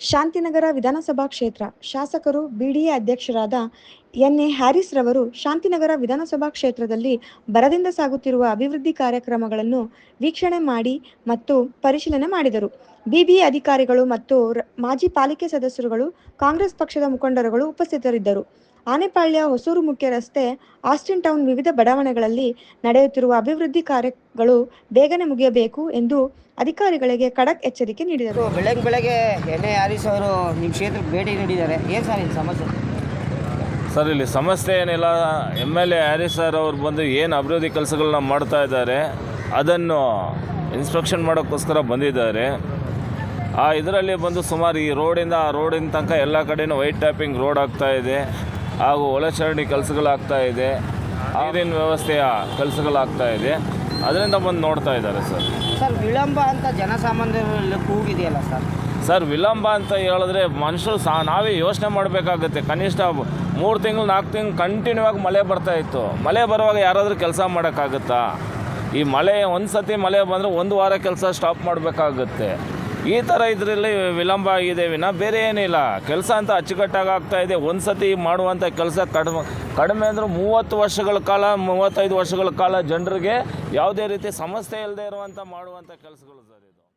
ಶಾಂತಿನಗರ ವಿಧಾನಸಭಾ ಕ್ಷೇತ್ರ ಶಾಸಕರು ಬಿಡಿಎ ಅಧ್ಯಕ್ಷರಾದ ಎನ್ ಎ ಹ್ಯಾರಿಸ್ ರವರು ಶಾಂತಿನಗರ ವಿಧಾನಸಭಾ ಕ್ಷೇತ್ರದಲ್ಲಿ ಬರದಿಂದ ಸಾಗುತ್ತಿರುವ ಅಭಿವೃದ್ಧಿ ಕಾರ್ಯಕ್ರಮಗಳನ್ನು ವೀಕ್ಷಣೆ ಮಾಡಿ ಮತ್ತು ಪರಿಶೀಲನೆ ಮಾಡಿದರು. ಬಿಬಿಎ ಅಧಿಕಾರಿಗಳು ಮತ್ತು ಮಾಜಿ ಪಾಲಿಕೆ ಸದಸ್ಯರುಗಳು ಕಾಂಗ್ರೆಸ್ ಪಕ್ಷದ ಮುಖಂಡರುಗಳು ಉಪಸ್ಥಿತರಿದ್ದರು. ಆನೆಪಾಳ್ಯ ಹೊಸೂರು ಮುಖ್ಯ ರಸ್ತೆ ಆಸ್ಟಿನ್ ಟೌನ್ ವಿವಿಧ ಬಡಾವಣೆಗಳಲ್ಲಿ ನಡೆಯುತ್ತಿರುವ ಅಭಿವೃದ್ಧಿ ಕಾರ್ಯಗಳು ಬೇಗನೆ ಮುಗಿಯಬೇಕು ಎಂದು ಅಧಿಕಾರಿಗಳಿಗೆ ಖಡಕ್ ಎಚ್ಚರಿಕೆ ನೀಡಿದರು. ಬೆಳಗ್ಗೆ ಬೆಳಗ್ಗೆ ಎನ್ ಎ ಹರೀಶ್ ಅವರು ನಿಮ್ಮ ಕ್ಷೇತ್ರಕ್ಕೆ ಭೇಟಿ ನೀಡಿದ್ದಾರೆ. ಏನು ಸರ್ ಇಲ್ಲಿ ಸಮಸ್ಯೆ? ಸರ್ ಇಲ್ಲಿ ಸಮಸ್ಯೆ ಏನಿಲ್ಲ. M L A Haris sir ಅವ್ರು ಬಂದು ಏನು ಅಭಿವೃದ್ಧಿ ಕೆಲಸಗಳನ್ನ ಮಾಡ್ತಾ ಇದ್ದಾರೆ ಅದನ್ನು ಇನ್ಸ್ಪೆಕ್ಷನ್ ಮಾಡೋಕ್ಕೋಸ್ಕರ ಬಂದಿದ್ದಾರೆ. ಆ ಇದರಲ್ಲಿ ಬಂದು ಸುಮಾರು ಈ ರೋಡಿಂದ ಆ ರೋಡಿನ ತನಕ ಎಲ್ಲ ಕಡೆನೂ ವೈಟ್ ಟ್ಯಾಪಿಂಗ್ ರೋಡ್ ಆಗ್ತಾ ಇದೆ. ಹಾಗೂ ಒಳಚರಂಡಿ ಕೆಲಸಗಳಾಗ್ತಾ ಇದೆ. ನೀರಿನ ವ್ಯವಸ್ಥೆಯ ಕೆಲಸಗಳಾಗ್ತಾ ಇದೆ. ಅದರಿಂದ ಬಂದು ನೋಡ್ತಾ ಇದ್ದಾರೆ ಸರ್. ಸರ್ ವಿಳಂಬ ಅಂತ ಜನಸಾಮಾನ್ಯರಲ್ಲಿ ಕೂಗಿದೆಯಲ್ಲ ಸರ್? ಸರ್ ವಿಳಂಬ ಅಂತ ಹೇಳಿದ್ರೆ ಮನುಷ್ಯರು ಸಹ ನಾವೇ ಯೋಚನೆ ಮಾಡಬೇಕಾಗುತ್ತೆ. ಕನಿಷ್ಠ ಮೂರು ತಿಂಗಳು ನಾಲ್ಕು ತಿಂಗಳು ಕಂಟಿನ್ಯೂ ಆಗಿ ಮಳೆ ಬರ್ತಾ ಇತ್ತು. ಮಳೆ ಬರುವಾಗ ಯಾರಾದರೂ ಕೆಲಸ ಮಾಡೋಕ್ಕಾಗುತ್ತಾ? ಈ ಮಳೆ ಒಂದು ಸತಿ ಮಳೆ ಬಂದರೆ ಒಂದು ವಾರ ಕೆಲಸ ಸ್ಟಾಪ್ ಮಾಡಬೇಕಾಗುತ್ತೆ. ಈ ಥರ ಇದರಲ್ಲಿ ವಿಳಂಬ ಆಗಿದೆ ವಿನ. ಬೇರೆ ಏನಿಲ್ಲ. ಕೆಲಸ ಅಂತ ಅಚ್ಚುಕಟ್ಟಾಗಿ ಆಗ್ತಾ ಇದೆ. ಒಂದು ಸತಿ ಮಾಡುವಂಥ ಕೆಲಸ ಕಡಿಮೆ ಕಡಿಮೆ ಅಂದರೆ ಮೂವತ್ತು ವರ್ಷಗಳ ಕಾಲ, ಮೂವತ್ತೈದು ವರ್ಷಗಳ ಕಾಲ ಜನರಿಗೆ ಯಾವುದೇ ರೀತಿ ಸಮಸ್ಯೆ ಇಲ್ಲದೆ ಇರುವಂಥ ಮಾಡುವಂಥ ಕೆಲಸಗಳು ಸರ್ ಇದು.